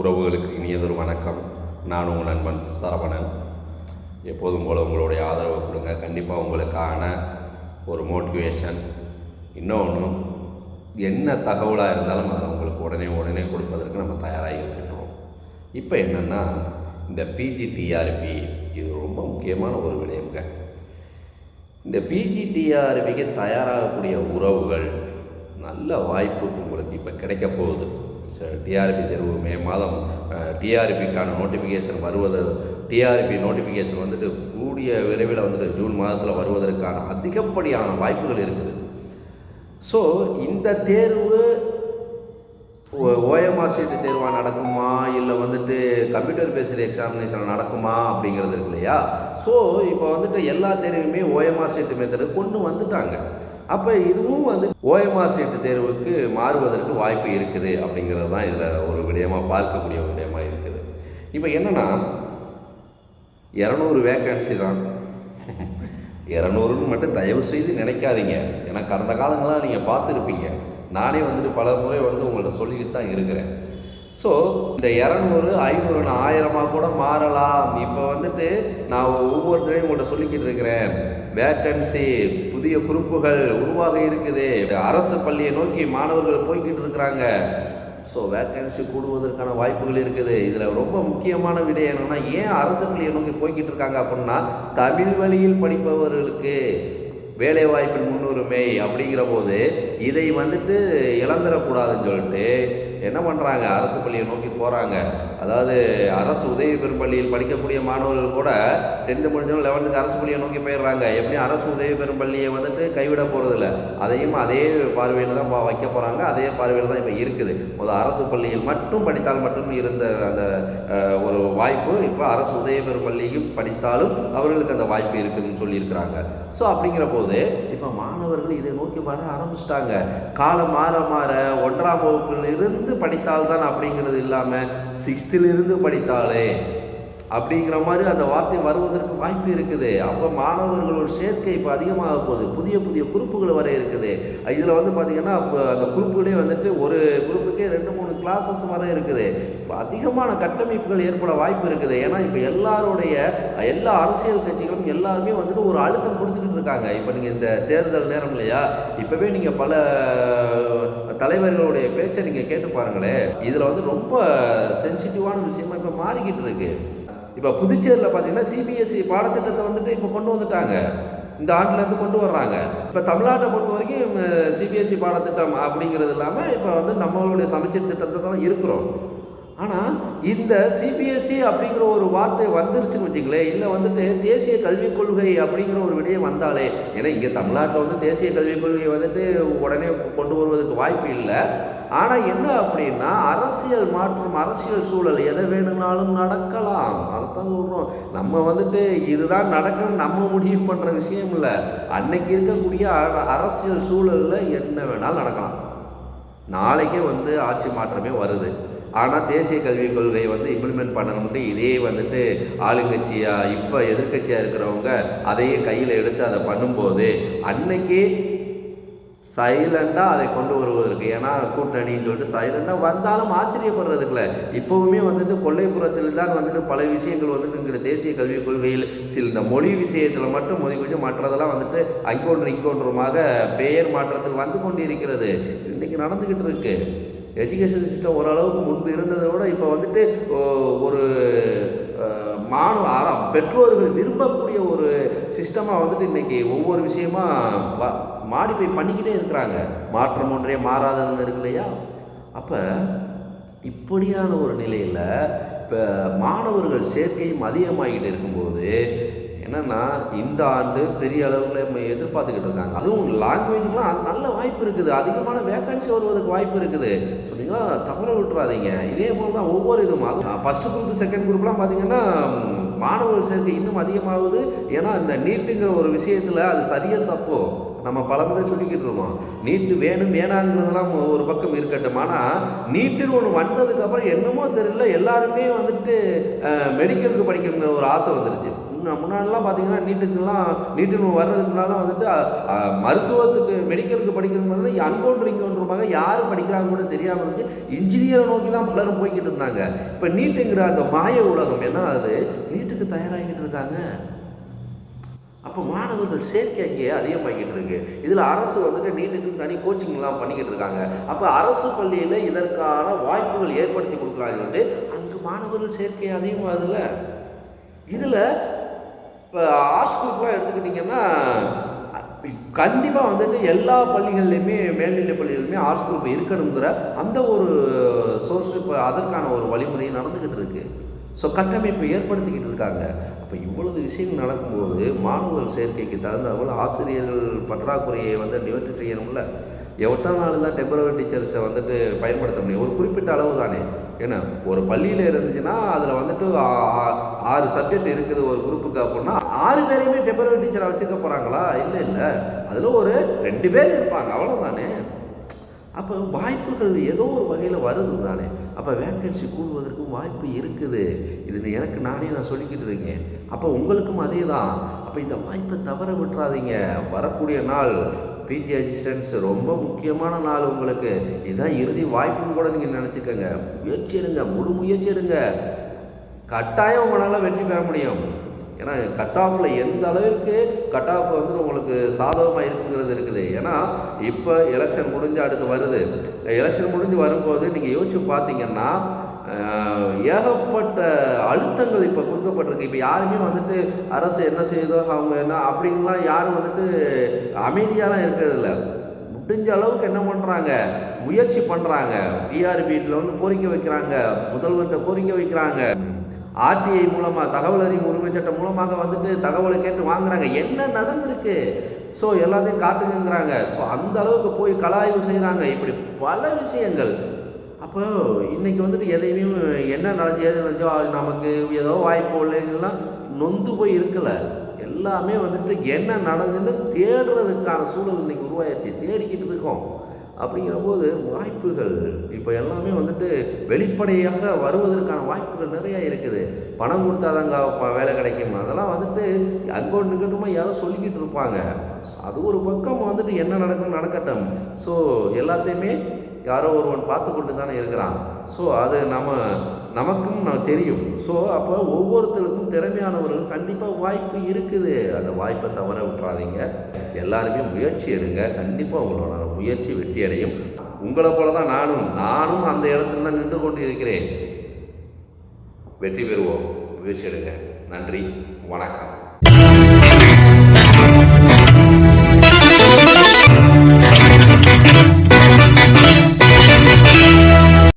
உறவுகளுக்கு இனியதொரு வணக்கம். நான் உங்கள் நண்பன் சரவணன். எப்போதும் போல் உங்களுடைய ஆதரவை கொடுங்க. கண்டிப்பாக உங்களுக்கான ஒரு மோட்டிவேஷன் இன்னொன்று என்ன தகவலாக இருந்தாலும் அதை உங்களுக்கு உடனே உடனே கொடுப்பதற்கு நம்ம தயாராகி இருக்கின்றோம். இப்போ என்னென்னா இந்த பிஜிடிஆர்பி இது ரொம்ப முக்கியமான ஒரு விடயங்க. இந்த பிஜிடிஆர்பிக்கு தயாராகக்கூடிய உறவுகள் நல்ல வாய்ப்பு உங்களுக்கு இப்போ கிடைக்க போகுது. டிஆர்பி தேர்வு மே மாதம் டிஆர்பிக்கான நோட்டிஃபிகேஷன் வருவது டிஆர்பி நோட்டிஃபிகேஷன் வந்துட்டு கூடிய விரைவில் வந்துட்டு ஜூன் மாதத்தில் வருவதற்கான அதிகப்படியான வாய்ப்புகள் இருக்குது. ஸோ இந்த தேர்வு ஓஎம்ஆர் சீட்டு தேர்வாக நடக்குமா? இல்லை வந்துட்டு கம்ப்யூட்டர் பேஸ்டு எக்ஸாமினேஷன் நடக்குமா? அப்படிங்கிறது இருக்கு இல்லையா? ஸோ இப்போ வந்துட்டு எல்லா தேர்வுமே ஓஎம்ஆர் சீட்டு மெத்தடு கொண்டு வந்துட்டாங்க. அப்போ இதுவும் வந்து ஓஎம்ஆர் சீட்டு தேர்வுக்கு மாறுவதற்கு வாய்ப்பு இருக்குது அப்படிங்கிறது தான் இதில் ஒரு விடயமாக பார்க்கக்கூடிய ஒரு விடயமாக இருக்குது. இப்போ என்னென்னா இரநூறு வேக்கன்சி தான். இரநூறுன்னு மட்டும் தயவு செய்து நினைக்காதீங்க. ஏன்னா கடந்த காலங்களாக நீங்கள் பார்த்துருப்பீங்க. நானே வந்துட்டு பல முறை வந்து உங்கள்கிட்ட சொல்லிக்கிட்டு தான் இருக்கிறேன். ஸோ இந்த இரநூறு ஐநூறு ஆயிரமாக கூட மாறலாம். இப்போ வந்துட்டு நான் ஒவ்வொருத்தரையும் உங்கள்கிட்ட சொல்லிக்கிட்டு இருக்கிறேன். வேக்கன்சி புதிய குறிப்புகள் உருவாக இருக்குது. அரசு பள்ளியை நோக்கி மாணவர்கள் போய்கிட்டு இருக்கிறாங்க. ஸோ வேக்கன்சி கூடுவதற்கான வாய்ப்புகள் இருக்குது. இதில் ரொம்ப முக்கியமான விடயம் என்னென்னா ஏன் அரசு பள்ளியை நோக்கி போய்கிட்டு இருக்காங்க அப்படின்னா தமிழ் வழியில் படிப்பவர்களுக்கு வேலை வாய்ப்பின் முன்னுரிமை அப்படிங்கிற போது இதை வந்துட்டு இழந்துடக்கூடாதுன்னு சொல்லிட்டு என்ன பண்ணுறாங்க அரசு பள்ளியை நோக்கி போகிறாங்க அதாவது அரசு உதவி பெறும் பள்ளியில் படிக்கக்கூடிய மாணவர்கள் கூட டென்த்து முடிஞ்சவங்க லெவன்த்துக்கு அரசு பள்ளியை நோக்கி போயிடுறாங்க. எப்படியும் அரசு உதவி பெறும் பள்ளியை வந்துட்டு கைவிட போகிறதில்ல அதையும் அதே பார்வையில் தான் வைக்க போகிறாங்க அதே பார்வையில் தான் இப்போ இருக்குது. முதல் அரசு பள்ளியில் மட்டும் படித்தால் மட்டும் இருந்த அந்த ஒரு வாய்ப்பு இப்போ அரசு உதவி பெறும் பள்ளியும் படித்தாலும் அவர்களுக்கு அந்த வாய்ப்பு இருக்குதுன்னு சொல்லியிருக்கிறாங்க. ஸோ அப்படிங்கிற போது இப்போ மாணவர்கள் இதை நோக்கி வர ஆரம்பிச்சிட்டாங்க. காலம் மாற மாற ஒன்றாம் வகுப்பில் இருந்து படித்தால்தான் அப்படிங்கிறது இல்லாமல் சிக்ஸ்த்திலிருந்து படித்தாலே அப்படிங்கிற மாதிரி அந்த வார்த்தை வருவதற்கு வாய்ப்பு இருக்குது. அப்போ மாணவர்களோட சேர்க்கை இப்போ அதிகமாக போகுது. புதிய புதிய குரூப்புகள் வர இருக்குது. இதில் வந்து பார்த்திங்கன்னா இப்போ அந்த குரூப்புகளே வந்துட்டு ஒரு குரூப்புக்கே ரெண்டு மூணு கிளாஸஸ் வர இருக்குது. இப்போ அதிகமான கட்டமைப்புகள் ஏற்பட வாய்ப்பு இருக்குது. ஏன்னா இப்போ எல்லாருடைய எல்லா அரசியல் கட்சிகளும் எல்லாருமே வந்துட்டு ஒரு அழுத்தம் கொடுத்துக்கிட்டு இருக்காங்க. இப்போ நீங்கள் இந்த தேர்தல் நேரம் இல்லையா? இப்போவே நீங்கள் பல தலைவர்களுடைய பேச்சை நீங்கள் கேட்டு பாருங்களேன். இதில் வந்து ரொம்ப சென்சிட்டிவான விஷயமா இப்போ மாறிக்கிட்டு இருக்கு. இப்போ புதுச்சேரியில் பார்த்தீங்கன்னா சிபிஎஸ்சி பாடத்திட்டத்தை வந்துட்டு இப்போ கொண்டு வந்துட்டாங்க. இந்த ஆண்டுலேருந்து கொண்டு வர்றாங்க. இப்போ தமிழ்நாட்டை பொறுத்த வரைக்கும் சிபிஎஸ்சி பாடத்திட்டம் அப்படிங்கிறது இல்லாமல் இப்போ வந்து நம்மளுடைய சமைச்சர் திட்டத்தை தான் இருக்கிறோம். ஆனால் இந்த சிபிஎஸ்சி அப்படிங்கிற ஒரு வார்த்தை வந்துருச்சுன்னு வச்சுங்களேன் இல்லை வந்துட்டு தேசிய கல்விக் கொள்கை அப்படிங்கிற ஒரு விடயம் வந்தாலே ஏன்னா இங்கே தமிழ்நாட்டில் வந்து தேசிய கல்விக் கொள்கையை வந்துட்டு உடனே கொண்டு வருவதற்கு வாய்ப்பு இல்லை. ஆனால் என்ன அப்படின்னா அரசியல் மாற்றம் அரசியல் சூழல் எதை வேணும்னாலும் நடக்கலாம். அதைத்தான் சொல்கிறோம் நம்ம வந்துட்டு இதுதான் நடக்கணும் நம்ம முடிவு பண்ணுற விஷயம் இல்லை. அன்னைக்கு இருக்கக்கூடிய அரசியல் சூழலில் என்ன வேணாலும் நடக்கலாம். நாளைக்கே வந்து ஆட்சி மாற்றமே வருது. ஆனால் தேசிய கல்விக் கொள்கையை வந்து இம்ப்ளிமெண்ட் பண்ணணும்ட்டு இதே வந்துட்டு ஆளுங்கட்சியாக இப்போ எதிர்கட்சியாக இருக்கிறவங்க அதையே கையில் எடுத்து அதை பண்ணும்போது அன்னைக்கு சைலண்டாக அதை கொண்டு வருவதற்கு ஏன்னா கூட்டணின்னு சொல்லிட்டு சைலண்டாக வந்தாலும் ஆச்சரியப்படுறதுக்குல இப்போவுமே வந்துட்டு கொள்ளைப்புறத்தில் தான் வந்துட்டு பல விஷயங்கள் வந்துட்டு இங்கே தேசிய கல்விக் கொள்கையில் சில இந்த மொழி விஷயத்தில் மட்டும் மொழி கொஞ்சம் மற்றதெல்லாம் வந்துட்டு ஐக்கோன்று இக்கோன்றுமாக பெயர் மாற்றத்தில் வந்து கொண்டு இருக்கிறது இன்றைக்கி நடந்துக்கிட்டு இருக்குது எஜுகேஷன் சிஸ்டம் ஓரளவுக்கு முன்பு இருந்ததை விட இப்போ வந்துட்டு ஒரு மாணவ பெற்றோர்கள் விரும்பக்கூடிய ஒரு சிஸ்டமாக வந்துட்டு இன்றைக்கி ஒவ்வொரு விஷயமா மாடிஃபை பண்ணிக்கிட்டே இருக்கிறாங்க. மாற்றம் ஒன்றே மாறாததுன்னு இருக்கு இல்லையா? அப்போ இப்படியான ஒரு நிலையில் இப்போ மாணவர்கள் சேர்க்கையும் அதிகமாகிட்டு இருக்கும்போது என்னென்னா இந்த ஆண்டு பெரிய அளவில் நம்ம எதிர்பார்த்துக்கிட்டு இருக்காங்க. அதுவும் லாங்குவேஜுக்குலாம் அது நல்ல வாய்ப்பு இருக்குது. அதிகமான வேக்கன்சி வருவதற்கு வாய்ப்பு இருக்குது. சொன்னீங்களா தவற விட்டுறாதீங்க. இதே போல் தான் ஒவ்வொரு இதுவும். அதுவும் ஃபஸ்ட்டு குரூப் செகண்ட் குரூப்லாம் பார்த்தீங்கன்னா மாணவர்கள் சேர்க்கை இன்னும் அதிகமாகுது. ஏன்னா இந்த நீட்டுங்கிற ஒரு விஷயத்தில் அது சரியாக தப்போ நம்ம பலமுறை சொல்லிக்கிட்டு இருக்கோம் நீட்டு வேணும் வேணாங்கிறதெல்லாம் ஒரு பக்கம் இருக்கட்டும். ஆனால் நீட்டுன்னு ஒன்று வந்ததுக்கப்புறம் என்னமோ தெரியல எல்லாருமே வந்துட்டு மெடிக்கலுக்கு படிக்கணுங்கிற ஒரு ஆசை வந்துருச்சு. முன்னாடிலாம் பார்த்தீங்கன்னா நீட்டுக்கெல்லாம் நீட்டுன்னு வர்றதுக்கு முன்னால் வந்துட்டு மருத்துவத்துக்கு மெடிக்கலுக்கு படிக்கணும்னா அங்கொன்று இங்கொன்றுமாக யார் படிக்கிறாங்க கூட தெரியாமல் இருக்கு இன்ஜினியரை நோக்கி தான் பலரும் போய்கிட்டு இருந்தாங்க. இப்போ நீட்டுங்கிற அந்த மாய உலகம் என்ன அது நீட்டுக்கு தயாராகிக்கிட்டு இருக்காங்க. அப்போ மாணவர்கள் சேர்க்கை அங்கேயே அதிகமாகிட்டு இருக்கு. இதில் அரசு வந்துட்டு நீட்டுக்குன்னு தனி கோச்சிங்லாம் பண்ணிக்கிட்டு இருக்காங்க. அப்போ அரசு பள்ளியில் இதற்கான வாய்ப்புகள் ஏற்படுத்தி கொடுக்குறாங்கன்ட்டு அங்கே மாணவர்கள் சேர்க்கை அதிகமாகுதுல்ல இதில் இப்போ ஆர்ட்ஸ் குரூப்லாம் எடுத்துக்கிட்டிங்கன்னா கண்டிப்பாக வந்துட்டு எல்லா பள்ளிகள்லையுமே மேல்நிலை பள்ளிகளுமே ஆர்ட்ஸ் குரூப் இருக்கணுங்கிற அந்த ஒரு சோர்ஸ் இப்போ அதற்கான ஒரு வழிமுறை நடந்துக்கிட்டு இருக்குது ஸோ கட்டமைப்பை ஏற்படுத்திக்கிட்டு இருக்காங்க. அப்போ இவ்வளவு விஷயங்கள் நடக்கும்போது மாணவர்கள் சேர்க்கைக்கு தகுந்த அவ்வளோ ஆசிரியர்கள் பற்றாக்குறையை வந்து நிவர்த்தி செய்யணும்ல? எவ்வளோ நாள் தான் டெம்பரவரி டீச்சர்ஸை வந்துட்டு பயன்படுத்த முடியும்? ஒரு குறிப்பிட்ட அளவு தானே. ஏன்னா ஒரு பள்ளியில் இருந்துச்சுன்னா அதில் வந்துட்டு ஆறு சப்ஜெக்ட் இருக்குது ஒரு குரூப்புக்கு அப்படின்னா ஆறு பேரையுமே டெம்பரவரி டீச்சரை வச்சுக்க போகிறாங்களா இல்லை இல்லை. அதில் ஒரு ரெண்டு பேர் இருப்பாங்க. அவ்வளோதானே அப்போ வாய்ப்புகள் ஏதோ ஒரு வகையில் வருது தானே. அப்போ வேக்கன்சி கூடுவதற்கும் வாய்ப்பு இருக்குது. இது எனக்கு நானே நான் சொல்லிக்கிட்டு இருக்கேன். அப்போ உங்களுக்கும் அதே தான் அப்போ இந்த வாய்ப்பை தவற விட்டுறாதீங்க. வரக்கூடிய நாள் பிஜி அசிஸ்டன்ஸ் ரொம்ப முக்கியமான நாள் உங்களுக்கு. இதுதான் இறுதி வாய்ப்புன்னு கூட நீங்கள் நினச்சிக்கோங்க. முயற்சி எடுங்க. முழு முயற்சி எடுங்க. கட்டாயம் உங்களால் வெற்றி பெற முடியும். ஏன்னா கட் ஆஃபில் எந்த அளவிற்கு கட் ஆஃப் வந்து உங்களுக்கு சாதகமாக இருக்குங்கிறது இருக்குது. ஏன்னா இப்போ எலெக்ஷன் முடிஞ்சு அடுத்து வருது. எலெக்ஷன் முடிஞ்சு வரும்போது நீங்கள் யோசிச்சு பார்த்தீங்கன்னா ஏகப்பட்ட அழுத்தங்கள் இப்போ கொடுக்கப்பட்டிருக்கு. இப்போ யாருமே வந்துட்டு அரசு என்ன செய்யுதோ அவங்க என்ன அப்படின்லாம் யாரும் வந்துட்டு அமைதியாலாம் இருக்கிறதில்ல. முடிஞ்ச அளவுக்கு என்ன பண்ணுறாங்க முயற்சி பண்ணுறாங்க டிஆர்பியில் வந்து கோரிக்கை வைக்கிறாங்க. முதல்வர்கிட்ட கோரிக்கை வைக்கிறாங்க. ஆர்டிஐ மூலமாக தகவல் அறியும் உரிமை சட்டம் மூலமாக வந்துட்டு தகவலை கேட்டு வாங்குறாங்க. என்ன நடந்திருக்கு? ஸோ எல்லாத்தையும் காட்டுங்கிறாங்க ஸோ அந்த அளவுக்கு போய் கலாய்வு செய்கிறாங்க இப்படி பல விஷயங்கள். அப்போ இன்றைக்கி வந்துட்டு எதையுமே என்ன நடந்து எது நடந்தோ நமக்கு ஏதோ வாய்ப்பு இல்லைங்கலாம் நொந்து போய் இருக்கலை. எல்லாமே வந்துட்டு என்ன நடந்துன்னு தேடுறதுக்கான சூழல் இன்றைக்கி உருவாயிடுச்சு தேடிக்கிட்டு இருக்கோம். அப்படிங்கிற போது வாய்ப்புகள் இப்போ எல்லாமே வந்துட்டு வெளிப்படையாக வருவதற்கான வாய்ப்புகள் நிறையா இருக்குது. பணம் கொடுத்தாதாங்க வேலை கிடைக்கும். அதெல்லாம் வந்துட்டு அங்கே நிக்கட்டுமா யாரோ சொல்லிக்கிட்டு இருப்பாங்க. அது ஒரு பக்கம் வந்துட்டு என்ன நடக்கணும் நடக்கட்டும். ஸோ எல்லாத்தையுமே யாரோ ஒருவன் பார்த்து கொண்டு தானே இருக்கிறான். ஸோ அது நம்ம நமக்கும் நான் தெரியும். ஸோ அப்போ ஒவ்வொருத்தருக்கும் திறமையானவர்கள் கண்டிப்பாக வாய்ப்பு இருக்குது. அந்த வாய்ப்பை தவற விட்டுறாதீங்க. எல்லாருமே முயற்சி எடுங்க. கண்டிப்பாக உங்களோட முயற்சி வெற்றி அடையும் உங்களை போல தான் நானும் நானும் அந்த இடத்துல தான் நின்று கொண்டு இருக்கிறேன் வெற்றி பெறுவோம். முயற்சி எடுங்க. நன்றி. வணக்கம்.